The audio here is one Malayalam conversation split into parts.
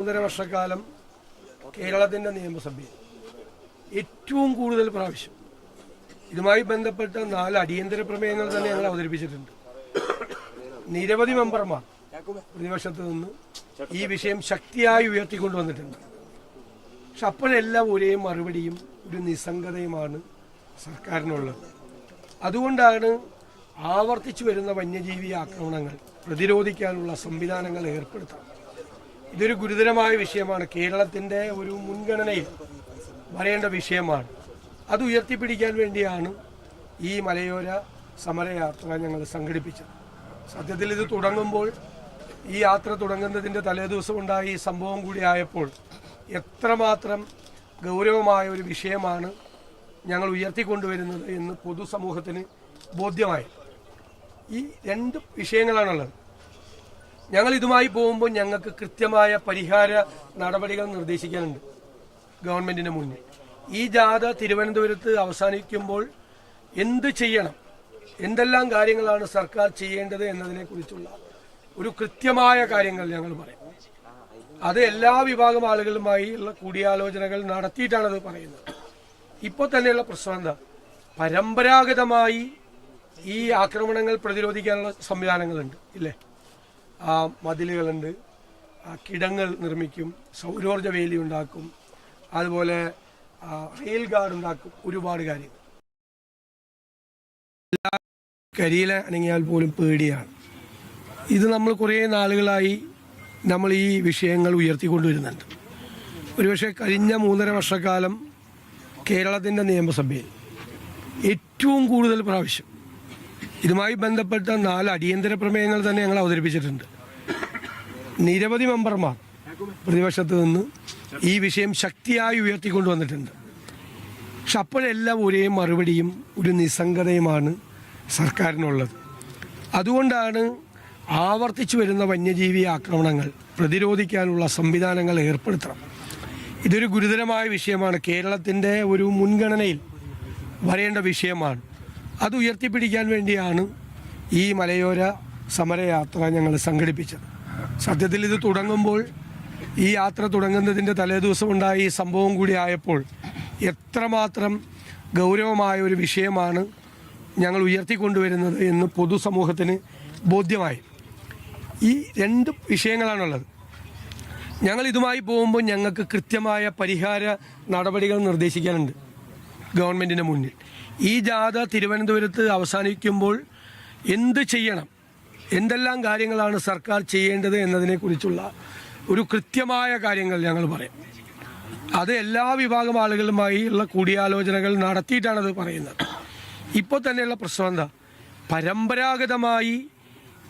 ഒന്നര വർഷക്കാലം കേരളത്തിന്റെ നിയമസഭയിൽ ഏറ്റവും കൂടുതൽ പ്രാവശ്യം ഇതുമായി ബന്ധപ്പെട്ട നാല് അടിയന്തര പ്രമേയങ്ങൾ തന്നെ ഞങ്ങൾ അവതരിപ്പിച്ചിട്ടുണ്ട്. നിരവധി മെമ്പർമാർ പ്രതിപക്ഷത്ത് നിന്ന് ഈ വിഷയം ശക്തിയായി ഉയർത്തിക്കൊണ്ടുവന്നിട്ടുണ്ട് പക്ഷെ അപ്പോഴെല്ലാം ഒരേ മറുപടിയും ഒരു നിസ്സംഗതയുമാണ് സർക്കാരിനുള്ളത്. അതുകൊണ്ടാണ് ആവർത്തിച്ചു വരുന്ന വന്യജീവി ആക്രമണങ്ങൾ പ്രതിരോധിക്കാനുള്ള സംവിധാനങ്ങൾ ഏർപ്പെടുത്താം ഇതൊരു ഗുരുതരമായ വിഷയമാണ്. കേരളത്തിന്റെ ഒരു മുൻഗണനയിൽ വരേണ്ട വിഷയമാണ്. അത് ഉയർത്തിപ്പിടിക്കാൻ വേണ്ടിയാണ് ഈ മലയോര സമരയാത്ര ഞങ്ങൾ സംഘടിപ്പിച്ചത്. സത്യത്തിൽ ഇത് തുടങ്ങുമ്പോൾ ഈ യാത്ര തുടങ്ങുന്നതിന്റെ തലേദിവസം ഉണ്ടായ ഈ സംഭവം കൂടി ആയപ്പോൾ എത്രമാത്രം ഗൗരവമായ ഒരു വിഷയമാണ് ഞങ്ങൾ ഉയർത്തിക്കൊണ്ടുവരുന്നത് എന്ന് പൊതുസമൂഹത്തിന് ബോധ്യമായി ഈ രണ്ട് വിഷയങ്ങളാണുള്ളത്. ഞങ്ങൾ ഇതുമായി പോകുമ്പോൾ ഞങ്ങൾക്ക് കൃത്യമായ പരിഹാര നടപടികൾ നിർദ്ദേശിക്കാനുണ്ട് ഗവൺമെന്റിന് മുന്നിൽ. ഈ ജാഥ തിരുവനന്തപുരത്ത് അവസാനിക്കുമ്പോൾ എന്ത് ചെയ്യണം? എന്തെല്ലാം കാര്യങ്ങളാണ് സർക്കാർ ചെയ്യേണ്ടത് എന്നതിനെ കുറിച്ചുള്ള ഒരു കൃത്യമായ കാര്യങ്ങൾ ഞങ്ങൾ പറയും. അത് എല്ലാ വിഭാഗം ആളുകളുമായി ഉള്ള കൂടിയാലോചനകൾ നടത്തിയിട്ടാണ് അത് പറയുന്നത്. ഇപ്പോൾ തന്നെയുള്ള പ്രശ്നം എന്താ? പരമ്പരാഗതമായി ഈ ആക്രമണങ്ങൾ പ്രതിരോധിക്കാനുള്ള സംവിധാനങ്ങളുണ്ട് ഇല്ലേ? ആ മതിലുകളുണ്ട്. കിടങ്ങൾ നിർമ്മിക്കും. സൗരോർജ വേലി ഉണ്ടാക്കും. അതുപോലെ റെയിൽ ഗാർഡ് ഉണ്ടാക്കും. ഒരുപാട് കാര്യങ്ങൾ. കരിയില അനങ്ങിയാൽ പോലും പേടിയാണ്. ഇത് നമ്മൾ കുറേ നാളുകളായി നമ്മൾ ഈ വിഷയങ്ങൾ ഉയർത്തിക്കൊണ്ടുവരുന്നുണ്ട് ഒരുപക്ഷെ കഴിഞ്ഞ മൂന്നര വർഷക്കാലം കേരളത്തിന്റെ നിയമസഭയിൽ ഏറ്റവും കൂടുതൽ പ്രാവശ്യം ഇതുമായി ബന്ധപ്പെട്ട നാല് അടിയന്തര പ്രമേയങ്ങൾ തന്നെ ഞങ്ങൾ അവതരിപ്പിച്ചിട്ടുണ്ട്. നിരവധി മെമ്പർമാർ പ്രതിപക്ഷത്ത് നിന്ന് ഈ വിഷയം ശക്തിയായി ഉയർത്തിക്കൊണ്ടുവന്നിട്ടുണ്ട് പക്ഷെ അപ്പോഴെല്ലാം ഒരേ മറുപടിയും ഒരു നിസ്സംഗതയുമാണ് സർക്കാരിനുള്ളത്. അതുകൊണ്ടാണ് ആവർത്തിച്ചു വരുന്ന വന്യജീവി ആക്രമണങ്ങൾ പ്രതിരോധിക്കാനുള്ള സംവിധാനങ്ങൾ ഏർപ്പെടുത്തണം. ഇതൊരു ഗുരുതരമായ വിഷയമാണ്. കേരളത്തിന്റെ ഒരു മുൻഗണനയിൽ വരേണ്ട വിഷയമാണ്. അത് ഉയർത്തിപ്പിടിക്കാൻ വേണ്ടിയാണ് ഈ മലയോര സമരയാത്ര ഞങ്ങൾ സംഘടിപ്പിച്ചത്. സത്യത്തിൽ ഇത് തുടങ്ങുമ്പോൾ ഈ യാത്ര തുടങ്ങുന്നതിന്റെ തലേദിവസം ഉണ്ടായ ഈ സംഭവം കൂടി ആയപ്പോൾ എത്രമാത്രം ഗൗരവമായ ഒരു വിഷയമാണ് ഞങ്ങൾ ഉയർത്തിക്കൊണ്ടുവരുന്നത് എന്ന് പൊതുസമൂഹത്തിന് ബോധ്യമായി. ഈ രണ്ട് വിഷയങ്ങളാണുള്ളത്. ഞങ്ങൾ ഇതുമായി പോകുമ്പോൾ ഞങ്ങൾക്ക് കൃത്യമായ പരിഹാര നടപടികൾ നിർദ്ദേശിക്കാനുണ്ട് ഗവൺമെന്റിന്റെ മുന്നിൽ. ഈ ജാഥ തിരുവനന്തപുരത്ത് അവസാനിക്കുമ്പോൾ എന്ത് ചെയ്യണം? എന്തെല്ലാം കാര്യങ്ങളാണ് സർക്കാർ ചെയ്യേണ്ടത് എന്നതിനെക്കുറിച്ചുള്ള ഒരു കൃത്യമായ കാര്യങ്ങൾ ഞങ്ങൾ പറയും. അത് എല്ലാ വിഭാഗം ആളുകളുമായി ഉള്ള കൂടിയാലോചനകൾ നടത്തിയിട്ടാണ് അത് പറയുന്നത്. ഇപ്പോൾ തന്നെയുള്ള പ്രശ്നം എന്താ? പരമ്പരാഗതമായി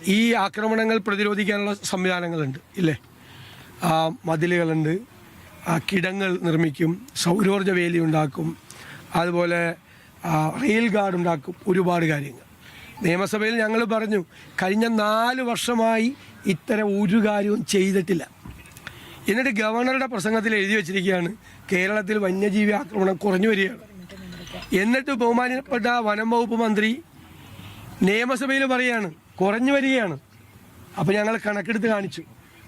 ഈ ആക്രമണങ്ങൾ പ്രതിരോധിക്കാനുള്ള സംവിധാനങ്ങളുണ്ട് ഇല്ലേ? ആ മതിലുകളുണ്ട് ആ കിടങ്ങൾ നിർമ്മിക്കും സൗരോർജ വേലി ഉണ്ടാക്കും അതുപോലെ റെയിൽ ഗാർഡ് ഉണ്ടാക്കും ഒരുപാട് കാര്യങ്ങൾ. നിയമസഭയിൽ ഞങ്ങൾ പറഞ്ഞു കഴിഞ്ഞ നാല് വർഷമായി ഇത്തരം ഒരു കാര്യവും ചെയ്തിട്ടില്ല. എന്നിട്ട് ഗവർണറുടെ പ്രസംഗത്തിൽ എഴുതി വെച്ചിരിക്കുകയാണ് കേരളത്തിൽ വന്യജീവി ആക്രമണം കുറഞ്ഞു വരികയാണ്. എന്നിട്ട് ബഹുമാനപ്പെട്ട വനം വകുപ്പ് മന്ത്രി നിയമസഭയിൽ പറയുകയാണ് കുറഞ്ഞു വരികയാണ്. അപ്പോൾ ഞങ്ങൾ കണക്കെടുത്ത് കാണിച്ചു.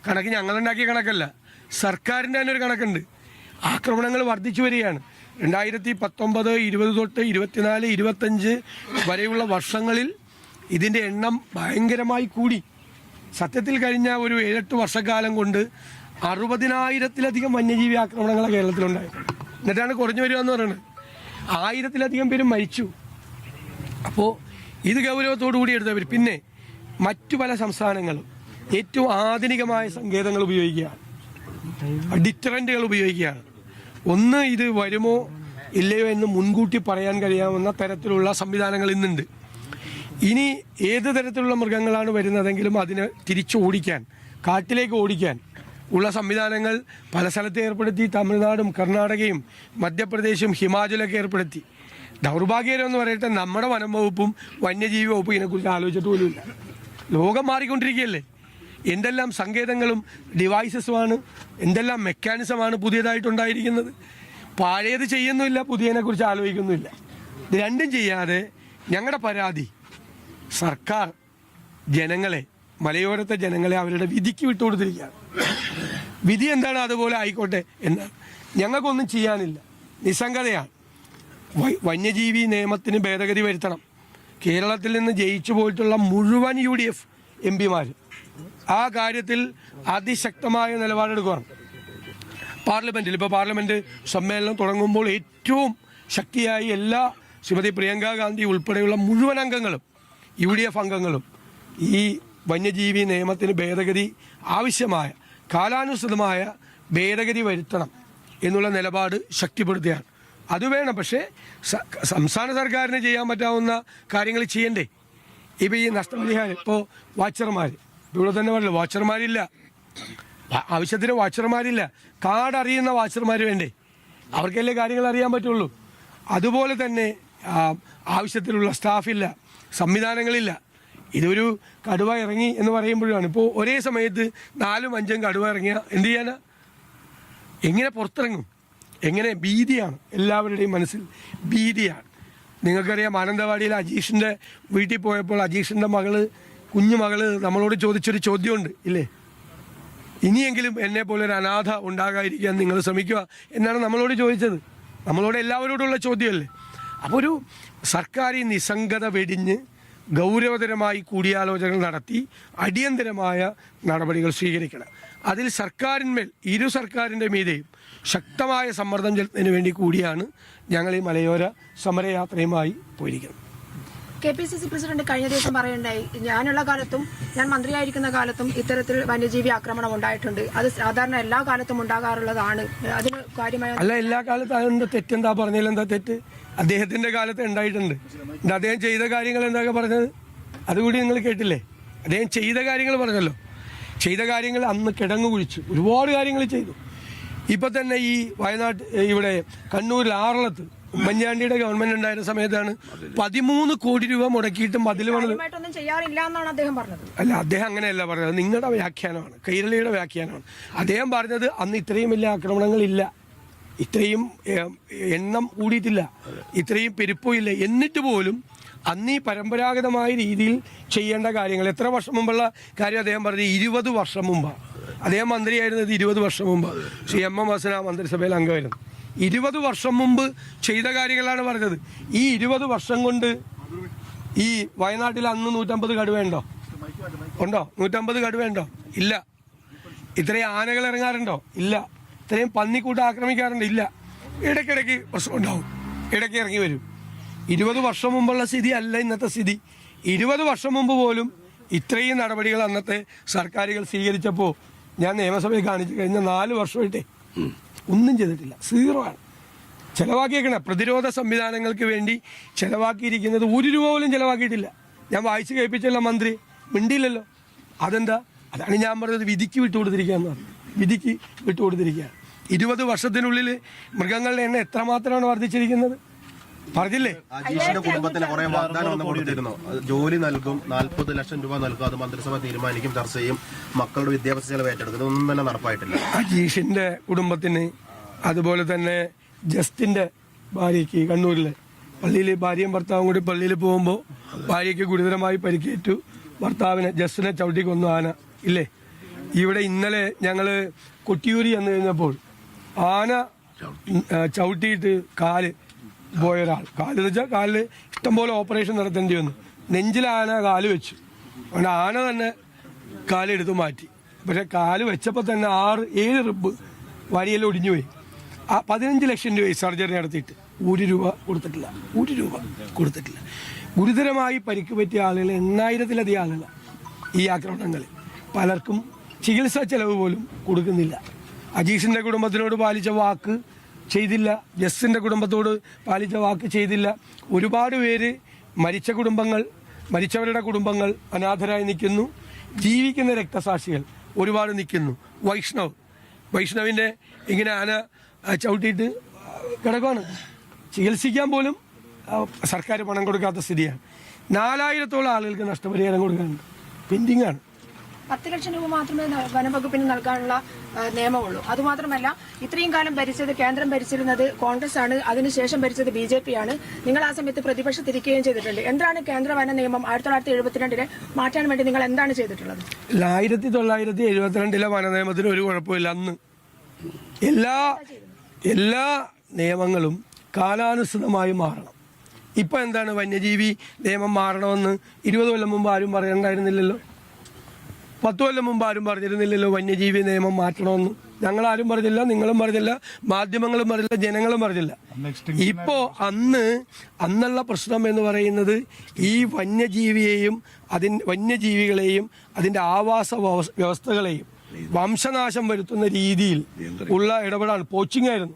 കണക്ക് ഞങ്ങളുണ്ടാക്കിയ കണക്കല്ല സർക്കാരിന്റെ തന്നെ ഒരു കണക്കുണ്ട്. ആക്രമണങ്ങൾ വർദ്ധിച്ചു വരികയാണ്. രണ്ടായിരത്തി പത്തൊമ്പത് ഇരുപത് തൊട്ട് ഇരുപത്തിനാല് ഇരുപത്തഞ്ച് വരെയുള്ള വർഷങ്ങളിൽ ഇതിന്റെ എണ്ണം ഭയങ്കരമായി കൂടി. സത്യത്തിൽ കഴിഞ്ഞ ഒരു ഏഴെട്ട് വർഷക്കാലം കൊണ്ട് അറുപതിനായിരത്തിലധികം വന്യജീവി ആക്രമണങ്ങൾ കേരളത്തിലുണ്ടായി. എന്നിട്ടാണ് കുറഞ്ഞു വരിക എന്ന് പറയുന്നത്. ആയിരത്തിലധികം പേരും മരിച്ചു. അപ്പോൾ ഇത് ഗൗരവത്തോടു കൂടി എടുത്തവർ പിന്നെ മറ്റു പല സംസ്ഥാനങ്ങളും ഏറ്റവും ആധുനികമായ സങ്കേതങ്ങൾ ഉപയോഗിക്കുകയാണ്. ഡിറ്ററന്റുകൾ ഉപയോഗിക്കുകയാണ്. ഒന്ന് ഇത് വരുമോ ഇല്ലയോ എന്ന് മുൻകൂട്ടി പറയാൻ കഴിയാവുന്ന തരത്തിലുള്ള സംവിധാനങ്ങൾ ഇന്നുണ്ട്. ഇനി ഏത് തരത്തിലുള്ള മൃഗങ്ങളാണ് വരുന്നതെങ്കിലും അതിനെ തിരിച്ചു ഓടിക്കാൻ കാട്ടിലേക്ക് ഓടിക്കാൻ ഉള്ള സംവിധാനങ്ങൾ പല സ്ഥലത്ത് ഏർപ്പെടുത്തി. തമിഴ്നാടും കർണാടകയും മധ്യപ്രദേശും ഹിമാചലൊക്കെ ഏർപ്പെടുത്തി. ദൗർഭാഗ്യകരം എന്ന് പറയട്ടെ നമ്മുടെ വനം വകുപ്പും വന്യജീവി വകുപ്പും ഇതിനെക്കുറിച്ച് ആലോചിച്ചിട്ട് പോലുമില്ല. ലോകം മാറിക്കൊണ്ടിരിക്കുകയല്ലേ? എന്തെല്ലാം സങ്കേതങ്ങളും ഡിവൈസസുമാണ് എന്തെല്ലാം മെക്കാനിസമാണ് പുതിയതായിട്ടുണ്ടായിരിക്കുന്നത്. പഴയത് ചെയ്യുന്നില്ല പുതിയതിനെക്കുറിച്ച് ആലോചിക്കുന്നുമില്ല. ഇത് രണ്ടും ചെയ്യാതെ ഞങ്ങളുടെ പരാതി സർക്കാർ ജനങ്ങളെ മലയോരത്തെ ജനങ്ങളെ അവരുടെ വിധിക്ക് വിട്ടുകൊടുത്തിരിക്കുകയാണ് വിധി എന്താണ് അതുപോലെ ആയിക്കോട്ടെ എന്ന് ഞങ്ങൾക്കൊന്നും ചെയ്യാനില്ല. നിസ്സംഗതയാണ്. വന്യജീവി നിയമത്തിന് ഭേദഗതി വരുത്തണം. കേരളത്തിൽ നിന്ന് ജയിച്ചു പോയിട്ടുള്ള മുഴുവൻ യു ഡി എഫ് എം പിമാർ ആ കാര്യത്തിൽ അതിശക്തമായ നിലപാടെടുക്കുകയാണ് പാർലമെന്റിൽ ഇപ്പോൾ പാർലമെന്റ് സമ്മേളനം തുടങ്ങുമ്പോൾ ഏറ്റവും ശക്തിയായി എല്ലാ ശ്രീമതി പ്രിയങ്ക ഗാന്ധി ഉൾപ്പെടെയുള്ള മുഴുവൻ അംഗങ്ങളും യു ഡി എഫ് അംഗങ്ങളും ഈ വന്യജീവി നിയമത്തിന് ഭേദഗതി ആവശ്യമായ കാലാനുസൃതമായ ഭേദഗതി വരുത്തണം എന്നുള്ള നിലപാട് ശക്തിപ്പെടുത്തുകയാണ്. അത് വേണം. പക്ഷേ സംസ്ഥാന സർക്കാരിന് ചെയ്യാൻ പറ്റാവുന്ന കാര്യങ്ങൾ ചെയ്യണ്ടേ? ഇപ്പോൾ ഈ നഷ്ടപരിഹാരം ഇപ്പോൾ വാച്ചർമാർ ഇവിടെ തന്നെ പറയല്ലോ വാച്ചർമാരില്ല. ആവശ്യത്തിന് വാച്ചർമാരില്ല. കാടറിയുന്ന വാച്ചർമാർ വേണ്ടേ? അവർക്കല്ലേ കാര്യങ്ങൾ അറിയാൻ പറ്റുള്ളൂ. അതുപോലെ തന്നെ ആവശ്യത്തിലുള്ള സ്റ്റാഫില്ല സംവിധാനങ്ങളില്ല. ഇതൊരു കടുവ ഇറങ്ങി എന്ന് പറയുമ്പോഴാണ്. ഇപ്പോൾ ഒരേ സമയത്ത് നാലും അഞ്ചും കടുവ ഇറങ്ങിയ എന്ത് ചെയ്യാനാ? എങ്ങനെ പുറത്തിറങ്ങും? എങ്ങനെ? ഭീതിയാണ് എല്ലാവരുടെയും മനസ്സിൽ. ഭീതിയാണ്. നിങ്ങൾക്കറിയാം മാനന്തവാടിയിൽ അജീഷിന്റെ വീട്ടിൽ പോയപ്പോൾ അജീഷിന്റെ മകൾ കുഞ്ഞു മകൾ നമ്മളോട് ചോദിച്ചൊരു ചോദ്യമുണ്ട് ഇല്ലേ? ഇനിയെങ്കിലും എന്നെ പോലെ ഒരു അനാഥ ഉണ്ടാകാതിരിക്കാൻ നിങ്ങൾ ശ്രമിക്കുക എന്നാണ് നമ്മളോട് ചോദിച്ചത്. നമ്മളോട് എല്ലാവരോടുള്ള ചോദ്യമല്ലേ? അപ്പോൾ ഒരു സർക്കാർ ഈ നിസ്സംഗത വെടിഞ്ഞ് ഗൗരവതരമായി കൂടിയാലോചനകൾ നടത്തി അടിയന്തരമായ നടപടികൾ സ്വീകരിക്കണം. അതിൽ സർക്കാരിന്മേൽ ഇരു സർക്കാരിന്റെ മീതെയും ശക്തമായ സമ്മർദ്ദം ചെലുത്തുന്നതിന് വേണ്ടി കൂടിയാണ് ഞങ്ങൾ ഈ മലയോര സമരയാത്രയുമായി പോയിരിക്കുന്നത്. K P C C president കഴിഞ്ഞ ദിവസം പറയുണ്ടായി ഞാനുള്ള കാലത്തും ഞാൻ മന്ത്രിയായിരിക്കുന്ന കാലത്തും ഇത്തരത്തിൽ വന്യജീവി ആക്രമണം ഉണ്ടായിട്ടുണ്ട്. അത് സാധാരണ എല്ലാ കാലത്തും ഉണ്ടാകാറുള്ളതാണ്. അതിന് കാര്യമായ അല്ല എല്ലാ കാലത്തും അതെന്താ തെറ്റെന്താ പറഞ്ഞതിൽ എന്താ തെറ്റ്? അദ്ദേഹത്തിന്റെ കാലത്ത് ഉണ്ടായിട്ടുണ്ട്. അദ്ദേഹം ചെയ്ത കാര്യങ്ങൾ എന്താ പറഞ്ഞത്? അതുകൂടി നിങ്ങൾ കേട്ടില്ലേ? അദ്ദേഹം ചെയ്ത കാര്യങ്ങൾ പറഞ്ഞല്ലോ. ചെയ്ത കാര്യങ്ങൾ അന്ന് കിടങ്ങു കുഴിച്ചു. ഒരുപാട് കാര്യങ്ങൾ ചെയ്തു. ഇപ്പൊ തന്നെ ഈ വയനാട് ഇവിടെ കണ്ണൂരിൽ ആറളത്ത് ഉമ്മൻചാണ്ടിയുടെ ഗവൺമെന്റ് ഉണ്ടായിരുന്ന സമയത്താണ് പതിമൂന്ന് കോടി രൂപ മുടക്കിയിട്ട് മതിൽ പണിത് അല്ല അദ്ദേഹം അങ്ങനെയല്ല പറഞ്ഞത്. നിങ്ങളുടെ വ്യാഖ്യാനമാണ്. കൈരളിയുടെ വ്യാഖ്യാനമാണ്. അദ്ദേഹം പറഞ്ഞത് അന്ന് ഇത്രയും വലിയ ആക്രമണങ്ങളില്ല ഇത്രയും എണ്ണം കൂടിയിട്ടില്ല. ഇത്രയും പെരുപ്പവും ഇല്ല. എന്നിട്ട് പോലും അന്ന് ഈ പരമ്പരാഗതമായ രീതിയിൽ ചെയ്യേണ്ട കാര്യങ്ങൾ എത്ര വർഷം മുമ്പുള്ള കാര്യം അദ്ദേഹം പറഞ്ഞത്? ഇരുപത് വർഷം മുമ്പാണ് അദ്ദേഹം മന്ത്രിയായിരുന്നത് ഇരുപത് വർഷം മുമ്പ്. ശ്രീ എം എം ഹസന മന്ത്രിസഭയിൽ അംഗമായിരുന്നു. ഇരുപത് വർഷം മുമ്പ് ചെയ്ത കാര്യങ്ങളാണ് പറഞ്ഞത്. ഈ ഇരുപത് വർഷം കൊണ്ട് ഈ വയനാട്ടിൽ അന്ന് നൂറ്റമ്പത് കടുവയുണ്ടോ ഉണ്ടോ? നൂറ്റമ്പത് കടുവയുണ്ടോ ഇല്ല. ഇത്രയും ആനകൾ ഇറങ്ങാറുണ്ടോ? ഇല്ല. ഇത്രയും പന്നിക്കൂട്ടം ആക്രമിക്കാറുണ്ടോ? ഇല്ല. ഇടയ്ക്കിടയ്ക്ക് പ്രശ്നം ഉണ്ടാവും. ഇടയ്ക്ക് ഇറങ്ങി വരും. ഇരുപത് വർഷം മുമ്പുള്ള സ്ഥിതി അല്ല ഇന്നത്തെ സ്ഥിതി. ഇരുപത് വർഷം മുമ്പ് പോലും ഇത്രയും നടപടികൾ അന്നത്തെ സർക്കാരുകൾ സ്വീകരിച്ചപ്പോൾ ഞാൻ നിയമസഭയിൽ കാണിച്ചു കഴിഞ്ഞ നാല് വർഷമായിട്ടേ ഒന്നും ചെയ്തിട്ടില്ല. സീറോ ആണ്. ചിലവാക്കിയേക്കണ. പ്രതിരോധ സംവിധാനങ്ങൾക്ക് വേണ്ടി ചിലവാക്കിയിരിക്കുന്നത് ഒരു രൂപ പോലും ചിലവാക്കിയിട്ടില്ല. ഞാൻ വായിച്ചു കേൾപ്പിച്ചല്ല മന്ത്രി. മിണ്ടിയില്ലല്ലോ. അതെന്താ? അതാണ് ഞാൻ പറഞ്ഞത്. വിധിക്ക് വിട്ടുകൊടുത്തിരിക്കുകയെന്ന് പറഞ്ഞു. വിധിക്ക് വിട്ടുകൊടുത്തിരിക്കുകയാണ്. ഇരുപത് വർഷത്തിനുള്ളിൽ മൃഗങ്ങളുടെ എണ്ണം എത്രമാത്രമാണ് വർദ്ധിച്ചിരിക്കുന്നത്? പറഞ്ഞില്ലേ? അജീഷിന്റെ കുടുംബത്തിന് കുറെ വാഗ്ദാനം ഒന്നും കൊടുത്തിരുന്നു. ജോലി നൽകും നാൽപ്പത് ലക്ഷം രൂപ നൽകും അത് മന്ത്രിസഭ തീരുമാനിക്കും ചർച്ച ചെയ്യും മക്കളുടെ വിദ്യാഭ്യാസ ചെലവ് ഏറ്റെടുക്കും. ഇതൊന്നും തന്നെ നടപ്പായിട്ടില്ല. അജീഷിന്റെ കുടുംബത്തിന് അതുപോലെ തന്നെ ജസ്റ്റിന്റെ ഭാര്യയ്ക്ക് കണ്ണൂരിലെ പള്ളിയിൽ ഭാര്യയും ഭർത്താവും കൂടി പള്ളിയിൽ പോകുമ്പോൾ ഭാര്യയ്ക്ക് ഗുരുതരമായി പരിക്കേറ്റു. ഭർത്താവിനെ ജസ്റ്റിനെ ചവിട്ടി കൊന്നു ആന. ഇല്ലേ? ഇവിടെ ഇന്നലെ ഞങ്ങൾ കൊട്ടിയൂരി എന്ന് കഴിഞ്ഞപ്പോൾ ആന ചവിട്ടിയിട്ട് കാൽ പോയ ഒരാൾ കാൽ വെച്ചാൽ കാലിൽ ഇഷ്ടംപോലെ ഓപ്പറേഷൻ നടത്തേണ്ടി വന്നു. നെഞ്ചിൽ ആന കാൽ വെച്ചു. അതുകൊണ്ട് ആന തന്നെ കാലെടുത്ത് മാറ്റി. പക്ഷെ കാൽ വെച്ചപ്പോൾ തന്നെ ആറ് ഏഴ് റിബ് വരിയെല്ലാം ഒടിഞ്ഞു പോയി ആ പതിനഞ്ച് ലക്ഷം രൂപ സർജറി നടത്തിയിട്ട് ഒരു രൂപ കൊടുത്തിട്ടില്ല. ഒരു രൂപ കൊടുത്തിട്ടില്ല. ഗുരുതരമായി പരിക്ക് പറ്റിയ ആളുകൾ എണ്ണായിരത്തിലധികം ആളുകളാണ് ഈ ആക്രമണങ്ങളിൽ. പലർക്കും ചികിത്സാ ചെലവ് പോലും കൊടുക്കുന്നില്ല. അജീഷിന്റെ കുടുംബത്തിനോട് പാലിച്ച വാക്ക് ചെയ്തില്ല. ജസ്റ്റിന്റെ കുടുംബത്തോട് പാലിച്ച വാക്ക് ചെയ്തില്ല. ഒരുപാട് പേര് മരിച്ച കുടുംബങ്ങൾ മരിച്ചവരുടെ കുടുംബങ്ങൾ അനാഥരായി നിൽക്കുന്നു. ജീവിക്കുന്ന രക്തസാക്ഷികൾ ഒരുപാട് നിൽക്കുന്നു. വൈഷ്ണവ്. വൈഷ്ണവിന്റെ ഇങ്ങനെ ആന ചവിട്ടിയിട്ട് കിടക്കുകയാണ് ചികിത്സിക്കാൻ പോലും സർക്കാർ പണം കൊടുക്കാത്ത സ്ഥിതിയാണ്. നാലായിരത്തോളം ആളുകൾക്ക് നഷ്ടപരിഹാരം കൊടുക്കാനുണ്ട്. പെൻഡിങ് ആണ്. പത്ത് ലക്ഷം രൂപ മാത്രമേ വനംവകുപ്പിന് നൽകാനുള്ള നിയമമുള്ളൂ. അതുമാത്രമല്ല ഇത്രയും കാലം ഭരിച്ചത് കേന്ദ്രം ഭരിച്ചിരുന്നത് കോൺഗ്രസ് ആണ് അതിനുശേഷം ഭരിച്ചത് ബി ജെ പി ആണ് നിങ്ങൾ ആ സമയത്ത് പ്രതിപക്ഷത്തിരിക്കുകയും ചെയ്തിട്ടുണ്ട്. എന്താണ് കേന്ദ്ര വന നിയമം ആയിരത്തി തൊള്ളായിരത്തി എഴുപത്തിരണ്ടിലെ മാറ്റാൻ വേണ്ടി നിങ്ങൾ എന്താണ് ചെയ്തിട്ടുള്ളത്? ആയിരത്തി തൊള്ളായിരത്തി എഴുപത്തിരണ്ടിലെ വന നിയമത്തിന് ഒരു കുഴപ്പമില്ല അന്ന്. എല്ലാ എല്ലാ നിയമങ്ങളും കാലാനുസൃതമായി മാറണം. ഇപ്പം എന്താണ് വന്യജീവി നിയമം മാറണമെന്ന് ഇരുപത് കൊല്ലം മുമ്പ് ആരും പറയണ്ടായിരുന്നില്ലല്ലോ പത്ത് കൊല്ലം മുമ്പ് ആരും പറഞ്ഞിരുന്നില്ലല്ലോ വന്യജീവി നിയമം മാറ്റണമെന്ന്. ഞങ്ങൾ ആരും പറഞ്ഞില്ല നിങ്ങളും പറഞ്ഞില്ല മാധ്യമങ്ങളും പറഞ്ഞില്ല ജനങ്ങളും പറഞ്ഞില്ല. ഇപ്പോ അന്ന് അന്നുള്ള പ്രശ്നം എന്ന് പറയുന്നത് ഈ വന്യജീവിയെയും അതിൻ വന്യജീവികളെയും അതിന്റെ ആവാസ വ്യവസ്ഥകളെയും വംശനാശം വരുത്തുന്ന രീതിയിൽ ഉള്ള ഇടപെടാണ്. പോച്ചിങ് ആയിരുന്നു.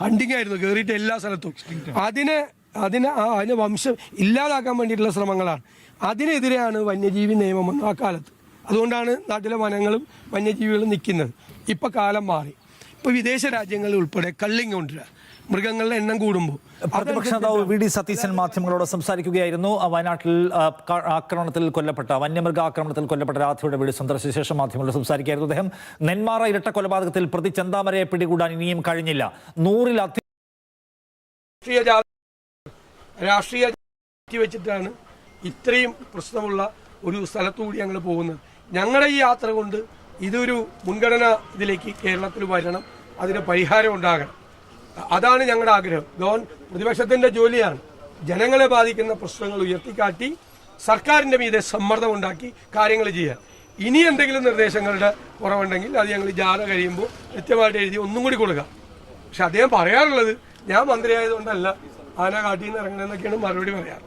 ഹണ്ടിങ് ആയിരുന്നു. കയറിയിട്ട് എല്ലാ സ്ഥലത്തും. അതിനെ അതിന് അതിന് വംശം ഇല്ലാതാക്കാൻ വേണ്ടിയിട്ടുള്ള ശ്രമങ്ങളാണ്. അതിനെതിരെയാണ് വന്യജീവി നിയമം ആ കാലത്ത്. അതുകൊണ്ടാണ് നാട്ടിലെ വനങ്ങളും വന്യജീവികളും നിൽക്കുന്നത്. ഇപ്പോൾ കാലം മാറി. ഇപ്പോൾ വിദേശ രാജ്യങ്ങളിൽ ഉൾപ്പെടെ കള്ളിങ് കൊണ്ടുവരിക. മൃഗങ്ങളുടെ എണ്ണം കൂടുമ്പോൾ. പ്രതിപക്ഷ നേതാവ് വി ഡി സതീശൻ മാധ്യമങ്ങളോട് സംസാരിക്കുകയായിരുന്നു. വയനാട്ടിൽ ആക്രമണത്തിൽ കൊല്ലപ്പെട്ട വന്യമൃഗ ആക്രമണത്തിൽ കൊല്ലപ്പെട്ട രാധയുടെ വീട് സന്ദർശിച്ച ശേഷം മാധ്യമങ്ങളോട് സംസാരിക്കുകയായിരുന്നു. അദ്ദേഹം നെന്മാറ ഇരട്ട കൊലപാതകത്തിൽ പ്രതി ചന്താമരയെ പിടികൂടാൻ ഇനിയും കഴിഞ്ഞില്ല. നൂറിലധികം രാഷ്ട്രീയ രാഷ്ട്രീയ വെച്ചിട്ടാണ് ഇത്രയും പ്രശ്നമുള്ള ഒരു സ്ഥലത്തുകൂടി ഞങ്ങൾ പോകുന്നത്. ഞങ്ങളുടെ ഈ യാത്ര കൊണ്ട് ഇതൊരു മുൻഗണന ഇതിലേക്ക് കേരളത്തിൽ വരണം അതിന് പരിഹാരം ഉണ്ടാകണം. അതാണ് ഞങ്ങളുടെ ആഗ്രഹം. ഗവൺ പ്രതിപക്ഷത്തിന്റെ ജോലിയാണ് ജനങ്ങളെ ബാധിക്കുന്ന പ്രശ്നങ്ങൾ ഉയർത്തിക്കാട്ടി സർക്കാരിന്റെ മീതെ സമ്മർദ്ദം ഉണ്ടാക്കി കാര്യങ്ങൾ ചെയ്യാൻ ഇനി എന്തെങ്കിലും നിർദ്ദേശങ്ങളുടെ കുറവുണ്ടെങ്കിൽ അത് ഞങ്ങൾ ജാഥ കഴിയുമ്പോൾ കൃത്യമായിട്ട് എഴുതി ഒന്നും കൂടി കൊടുക്കാം. പക്ഷെ അദ്ദേഹം പറയാറുള്ളത് ഞാൻ മന്ത്രിയായതുകൊണ്ടല്ല ആന കാട്ടിൽ നിന്ന് ഇറങ്ങണമെന്നൊക്കെയാണ് മറുപടി പറയാറ്.